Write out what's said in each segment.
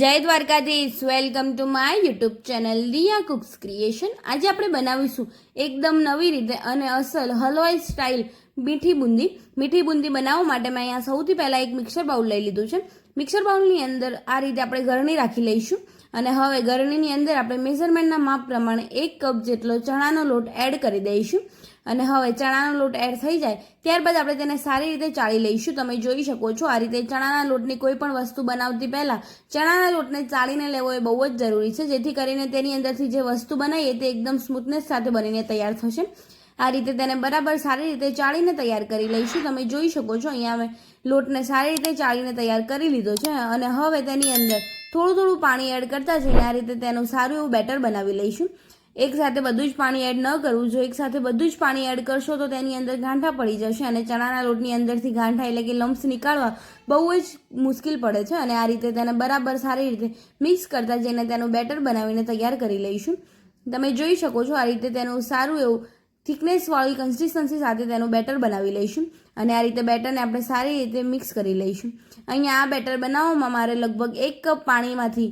જય Dwarkadhish. Welcome to my YouTube channel Riya cooks creation આજે આપણે બનાવીશું એકદમ નવી રીતે અને અસલ હલવાઈ સ્ટાઇલ મીઠી બુંદી. મીઠી બુંદી બનાવવા માટે મેં અહીંયા સૌથી પહેલાં એક મિક્સર બાઉલ લઈ લીધું છે. મિક્સર બાઉલની અંદર આ રીતે આપણે ગરણી રાખી લઈશું. અને હવે ગરણીની અંદર આપણે મેઝરમેન્ટના માપ પ્રમાણે એક કપ જેટલો ચણાનો લોટ એડ કરી દઈશું. અને હવે ચણાનો લોટ એડ થઈ જાય, ત્યારબાદ આપણે તેને સારી રીતે ચાળી લઈશું. તમે જોઈ શકો છો, આ રીતે ચણાના લોટની કોઈ પણ વસ્તુ બનાવતી પહેલાં ચણાના લોટને ચાળીને લેવો એ બહુ જ જરૂરી છે. જેથી કરીને તેની અંદરથી જે વસ્તુ બનાવીએ તે એકદમ સ્મૂથનેસ સાથે બનીને તૈયાર થશે. આ રીતે તેને બરાબર સારી રીતે ચાળીને તૈયાર કરી લઈશું. તમે જોઈ શકો છો, અહીંયા અમે લોટને સારી રીતે ચાળીને તૈયાર કરી લીધો છે. અને હવે તેની અંદર થોડું થોડું પાણી એડ કરતા જઈને આ રીતે તેનું સારું એવું બેટર બનાવી લઈશું. એક સાથે બધું જ પાણી એડ ન કરવું. જો એક સાથે બધું જ પાણી એડ કરશો તો તેની અંદર ગાંઠા પડી જશે અને ચણાના લોટની અંદરથી ગાંઠા એટલે કે લમ્સ નીકાળવા બહુ જ મુશ્કેલ પડે છે અને આ રીતે તેને બરાબર સારી રીતે મિક્સ કરતા જઈને તેનું બેટર બનાવીને તૈયાર કરી લઈશું. તમે જોઈ શકો છો આ રીતે તેનું સારું એવું થિકનેસવાળી કન્સિસ્ટન્સી સાથે તેનું બેટર બનાવી લઈશું. અને આ રીતે બેટરને આપણે સારી રીતે મિક્સ કરી લઈશું. અહીંયા આ બેટર બનાવવામાં મારે લગભગ એક કપ પાણીમાંથી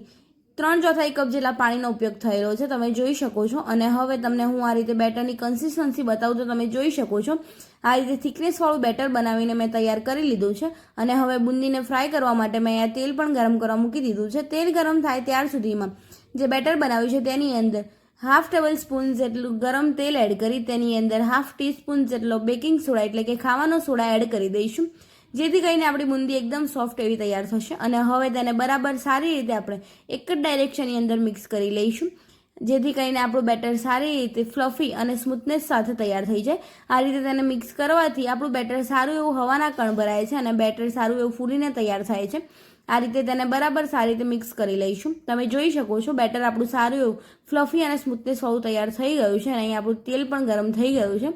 ત્રણ ચોથાઈ કપ જેટલા પાણીનો ઉપયોગ થયેલો છે, તમે જોઈ શકો છો. અને હવે તમને હું આ રીતે બેટરની કન્સિસ્ટન્સી બતાવું તો તમે જોઈ શકો છો. આ રીતે થિકનેસવાળું બેટર બનાવીને મેં તૈયાર કરી લીધું છે. અને હવે બુંદીને ફ્રાય કરવા માટે મેં અહીંયા તેલ પણ ગરમ કરવા મૂકી દીધું છે. તેલ ગરમ થાય ત્યાર સુધીમાં જે બેટર બનાવ્યું છે તેની અંદર હાફ ટેબલ સ્પૂન જેટલું ગરમ તેલ એડ કરી તેની અંદર હાફ ટીસ્પૂન જેટલો બેકિંગ સોડા એટલે કે ખાવાનો સોડા એડ કરી દઈશું. જેથી કરીને આપણી બુંદી એકદમ સોફ્ટ એવી તૈયાર થશે અને હવે તેને બરાબર સારી રીતે આપણે એક જ ડાયરેક્શનની અંદર મિક્સ કરી લઈશું. જેથી કરીને આપણું બેટર સારી રીતે ફ્લફી અને સ્મૂથનેસ સાથે તૈયાર થઈ જાય. આ રીતે તેને મિક્સ કરવાથી આપણું બેટર સારું એવું હવાના કણ ભરાય છે અને બેટર સારું એવું ફૂલીને તૈયાર થાય છે. આ રીતે તેને બરાબર સારી રીતે મિક્સ કરી લઈશું. તમે જોઈ શકો છો, બેટર આપણું સારું એવું ફ્લફી અને સ્મૂથનેસ વાળું તૈયાર થઈ ગયું છે અને અહીં આપણું તેલ પણ ગરમ થઈ ગયું છે.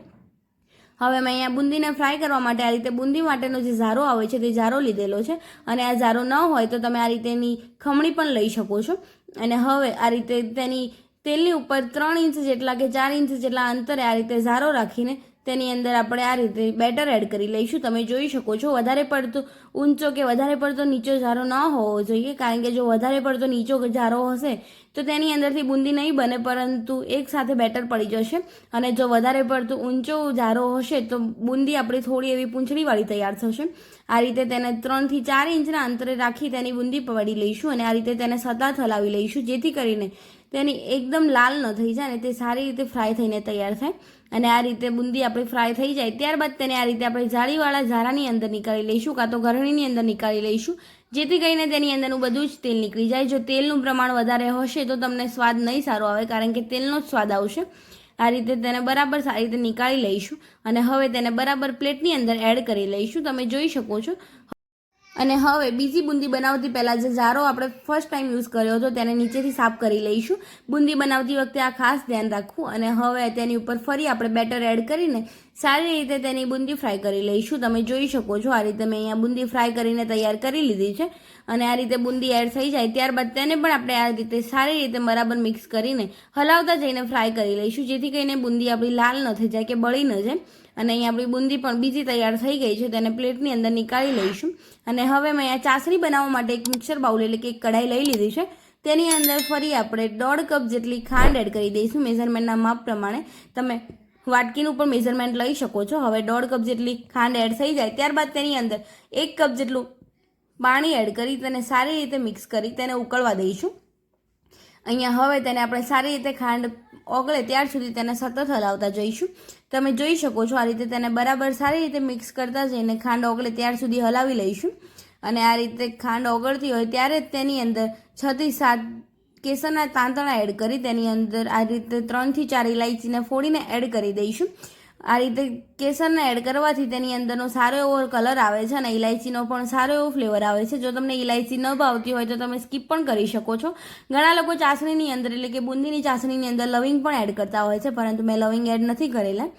હવે મેં અહીંયા બુંદીને ફ્રાય કરવા માટે આ રીતે બુંદી માટેનો જે ઝારો આવે છે તે ઝારો લીધેલો છે. અને આ ઝારો ન હોય તો તમે આ રીતેની ખમણી પણ લઈ શકો છો. અને હવે આ રીતે તેની તેલની ઉપર ત્રણ ઇંચ જેટલા કે ચાર ઇંચ જેટલા અંતરે આ રીતે ઝારો રાખીને તેની અંદર આપણે આ રીતે બેટર એડ કરી લઈશું. તમે જોઈ શકો છો, વધારે પડતો ઊંચો કે વધારે પડતો નીચો ઝારો ન હોવો જોઈએ, કારણ કે જો વધારે પડતો નીચો ઝારો હશે, તો તેની અંદરથી બુંદી નહીં બને, પરંતુ એક સાથે બેટર પડી જશે. અને જો વધારે પડતો ઊંચો ઝારો હશે, તો બુંદી આપણી થોડી એવી પૂંછડીવાળી તૈયાર થશે. આ રીતે તેને ત્રણથી ચાર ઇંચના અંતરે રાખી તેની બુંદી પડી લઈશું અને આ રીતે તેને સતત હલાવી લઈશું, જેથી કરીને તેની એકદમ લાલ ન થઈ જાય અને તે સારી રીતે ફ્રાય થઈને તૈયાર થાય. અને આ રીતે બુંદી આપણી ફ્રાય થઈ જાય, ત્યારબાદ તેને આ રીતે આપણે જાળીવાળા ઝારાની અંદર નીકાળી લઈશું, કાં તો ગરણીની અંદર નીકાળી લઈશું, જેથી કરીને તેની અંદરનું બધું જ તેલ નીકળી જાય. જો તેલનું પ્રમાણ વધારે હશે તો તમને સ્વાદ નહીં સારો આવે, કારણ કે તેલનો જ સ્વાદ આવશે. આ રીતે તેને બરાબર સારી રીતે નીકાળી લઈશું અને હવે તેને બરાબર પ્લેટની અંદર એડ કરી લઈશું. તમે જોઈ શકો છો અને હવે બીજી બુંદી બનાવતી પહેલાં જે ઝારો આપણે ફર્સ્ટ ટાઈમ યુઝ કર્યો હતો, તેને નીચેથી સાફ કરી લઈશું. બુંદી બનાવતી વખતે આ ખાસ ધ્યાન રાખવું અને હવે તેની ઉપર ફરી આપણે બેટર એડ કરીને સારી રીતે તેની બુંદી ફ્રાય કરી લઈશું. તમે જોઈ શકો છો, આ રીતે મેં અહીંયા બુંદી ફ્રાય કરીને તૈયાર કરી લીધી છે. અને આ રીતે બુંદી એડ થઈ જાય ત્યારબાદ તેને પણ આપણે આ રીતે સારી રીતે બરાબર મિક્સ કરીને હલાવતા જઈને ફ્રાય કરી લઈશું, જેથી કરીને બુંદી આપણી લાલ ન થઈ જાય કે બળી ન જાય. અને અહીં આપણી બુંદી પણ બીજી તૈયાર થઈ ગઈ છે તેને પ્લેટની અંદર નીકાળી લઈશું. અને હવે મેં અહીંયા ચાસણી બનાવવા માટે એક મિક્સર બાઉલ એટલે કે એક કઢાઈ લઈ લીધી છે. તેની અંદર ફરી આપણે દોઢ કપ જેટલી ખાંડ એડ કરી દઈશું મેઝરમેન્ટના માપ પ્રમાણે. તમે વાટકીનું પણ મેઝરમેન્ટ લઈ શકો છો. હવે દોઢ કપ જેટલી ખાંડ એડ થઈ જાય, ત્યારબાદ તેની અંદર એક કપ જેટલું પાણી એડ કરી તેને સારી રીતે મિક્સ કરી તેને ઉકળવા દઈશું. અહીંયા હવે તેને આપણે સારી રીતે ખાંડ ઓગળે ત્યાર સુધી તેને સતત હલાવતા જઈશું. તમે જોઈ શકો છો આ રીતે તેને બરાબર સારી રીતે મિક્સ કરતા જઈને ખાંડ ઓગળે ત્યાર સુધી હલાવી લઈશું. અને આ રીતે ખાંડ ઓગળતી હોય ત્યારે જ તેની અંદર છથી સાત કેસરના તાંતણા એડ કરી તેની અંદર આ રીતે ત્રણથી ચાર ઇલાયચીને ફોડીને એડ કરી દઈશું. આ રીતે કેસરને એડ કરવાથી તેની અંદરનો સારો એવો કલર આવે છે અને ઇલાયચીનો પણ સારો એવો ફ્લેવર આવે છે. જો તમને ઇલાયચી ન ભાવતી હોય તો તમે સ્કીપ પણ કરી શકો છો. ઘણા લોકો ચાસણીની અંદર, એટલે કે બુંદીની ચાસણીની અંદર લવિંગ પણ એડ કરતા હોય છે, પરંતુ મેં લવિંગ એડ નથી કરેલા.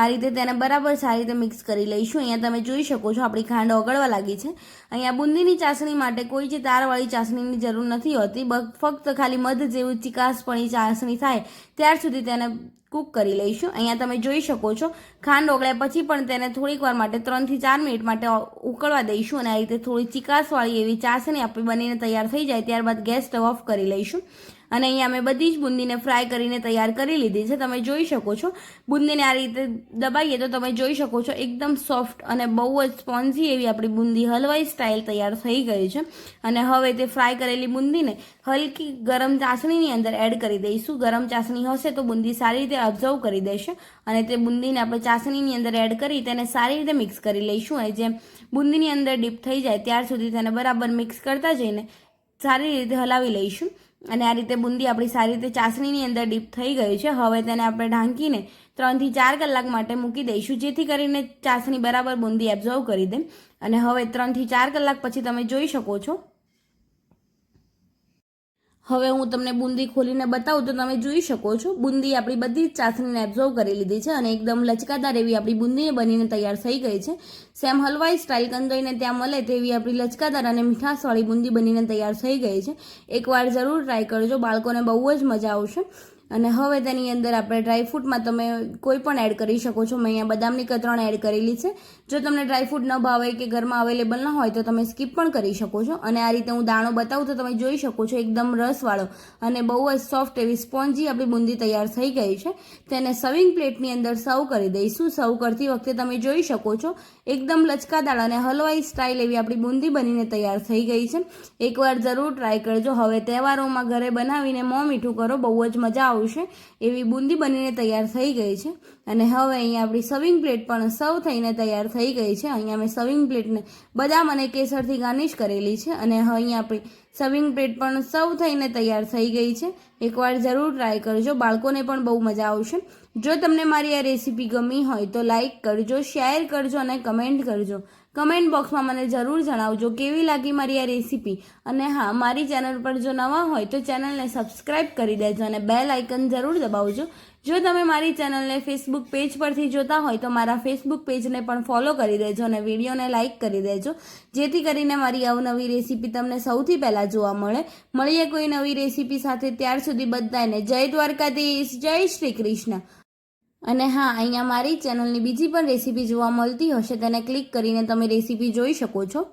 આ રીતે તેને બરાબર સારી રીતે મિક્સ કરી લઈશું. અહીંયા તમે જોઈ શકો છો, આપણી ખાંડ ઓગળવા લાગી છે. અહીંયા બુંદીની ચાસણી માટે કોઈ જે તારવાળી ચાસણીની જરૂર નથી હોતી. ફક્ત ખાલી મધ જેવું ચિકાસપણી ચાસણી થાય, ત્યાર સુધી તેને કૂક કરી લઈશું. અહીંયા તમે જોઈ શકો છો, ખાંડ ઓગળ્યા પછી પણ તેને થોડીક વાર માટે ત્રણથી ચાર મિનિટ માટે ઉકળવા દઈશું અને આ રીતે થોડી ચિકાસવાળી એવી ચાસણી આપણી બનીને તૈયાર થઈ જાય, ત્યારબાદ ગેસ સ્ટવ ઓફ કરી લઈશું. અને અહીંયા મેં બધી જ બુંદીને ફ્રાય કરીને તૈયાર કરી લીધી છે. તમે જોઈ શકો છો. બુંદીને આ રીતે દબાઈએ તો તમે જોઈ શકો છો એકદમ સોફ્ટ અને બહુ જ સ્પોન્જી એવી આપણી બુંદી હલવાઈ સ્ટાઇલ તૈયાર થઈ ગઈ છે. અને હવે તે ફ્રાય કરેલી બુંદીને હલકી ગરમ ચાસણીની અંદર એડ કરી દઈશું. ગરમ ચાસણી હશે તો બુંદી સારી રીતે અબ્ઝર્વ કરી દેશે અને તે બુંદીને આપણે ચાસણીની અંદર એડ કરી તેને સારી રીતે મિક્સ કરી લઈશું. અને જેમ બુંદીની અંદર ડીપ થઈ જાય, ત્યાર સુધી તેને બરાબર મિક્સ કરતા જઈને સારી રીતે હલાવી લઈશું. અને આ રીતે બુંદી આપણી સારી રીતે ચાસણીની અંદર ડીપ થઈ ગઈ છે. હવે તેને આપણે ઢાંકીને ત્રણથી ચાર કલાક માટે મૂકી દઈશું, જેથી કરીને ચાસણી બરાબર બુંદી એબ્ઝર્વ કરી દે. અને હવે ત્રણથી ચાર કલાક પછી તમે જોઈ શકો છો હવે હું તમને બુંદી ખોલીને બતાવું તો તમે જોઈ શકો છો. બુંદી આપણી બધી જ ચાસણીને એબ્ઝોર્વ કરી લીધી છે અને એકદમ લચકાદાર એવી આપણી બુંદીને બનીને તૈયાર થઈ ગઈ છે. સેમ હલવાઈ સ્ટાઇલ કંદોઈને ત્યાં મળે તેવી આપણી લચકાદાર અને મીઠાસવાળી બુંદી બનીને તૈયાર થઈ ગઈ છે. એકવાર જરૂર ટ્રાય કરજો, બાળકોને બહુ જ મજા આવશે. અને હવે તેની અંદર આપણે ડ્રાયફ્રૂટમાં તમે કોઈ પણ એડ કરી શકો છો. મેં અહીંયા બદામની કતરણ એડ કરેલી છે. જો તમને ડ્રાયફ્રૂટ ન ભાવે કે ઘરમાં અવેલેબલ ન હોય તો તમે સ્કીપ પણ કરી શકો છો. અને આ રીતે હું દાણો બતાવું તો તમે જોઈ શકો છો એકદમ રસવાળો અને બહુ જ સોફ્ટ એવી સ્પોન્જી આપણી બુંદી તૈયાર થઈ ગઈ છે. તેને સર્વિંગ પ્લેટની અંદર સર્વ કરી દઈશું. સર્વ કરતી વખતે તમે જોઈ શકો છો એકદમ લચકાદાળ અને હલવાઈ સ્ટાઇલ એવી આપણી બુંદી બનીને તૈયાર થઈ ગઈ છે. એકવાર જરૂર ટ્રાય કરજો. હવે તહેવારોમાં ઘરે બનાવીને મોં મીઠું કરો. બહુ જ મજા આવશે. એવી બુંદી બનીને તૈયાર થઈ ગઈ છે. અને હવે અહીંયા આપણી સર્વિંગ પ્લેટ પણ સર્વ થઈને તૈયાર થઈ ગઈ છે. અહીંયા મેં સર્વિંગ પ્લેટને બદામ અને કેસરથી ગાર્નિશ કરેલી છે. અને હવે અહીંયા આપણી સર્વિંગ પ્લેટ પણ સર્વ થઈને તૈયાર થઈ ગઈ છે. એકવાર જરૂર ટ્રાય કરજો. બાળકોને પણ બહુ મજા આવશે. જો તમને મારી આ રેસીપી ગમી હોય તો લાઇક કરજો શેર કરજો અને કમેન્ટ કરજો. કમેન્ટ બોક્સમાં મને જરૂર જણાવજો. કેવી લાગી મારી આ રેસીપી? અને હા, મારી ચેનલ પર જો નવા હોય તો ચેનલને સબસ્ક્રાઈબ કરી દેજો અને બેલ આઇકન જરૂર દબાવજો. જો તમે મારી ચેનલને ફેસબુક પેજ પરથી જોતા હોય તો મારા ફેસબુક પેજને પણ ફોલો કરી દેજો અને વિડીયોને લાઇક કરી દેજો. જેથી કરીને મારી અવનવી રેસીપી તમને સૌથી પહેલાં જોવા મળે. મળીએ કોઈ નવી રેસીપી સાથે ત્યાર સુધી બધાને જય દ્વારકાધીશ, જય શ્રી કૃષ્ણ. અને હા, અહીંયા મારી ચેનલની બીજી પણ રેસીપી જોવા મળતી હશે, તેને ક્લિક કરીને તમે રેસીપી જોઈ શકો છો.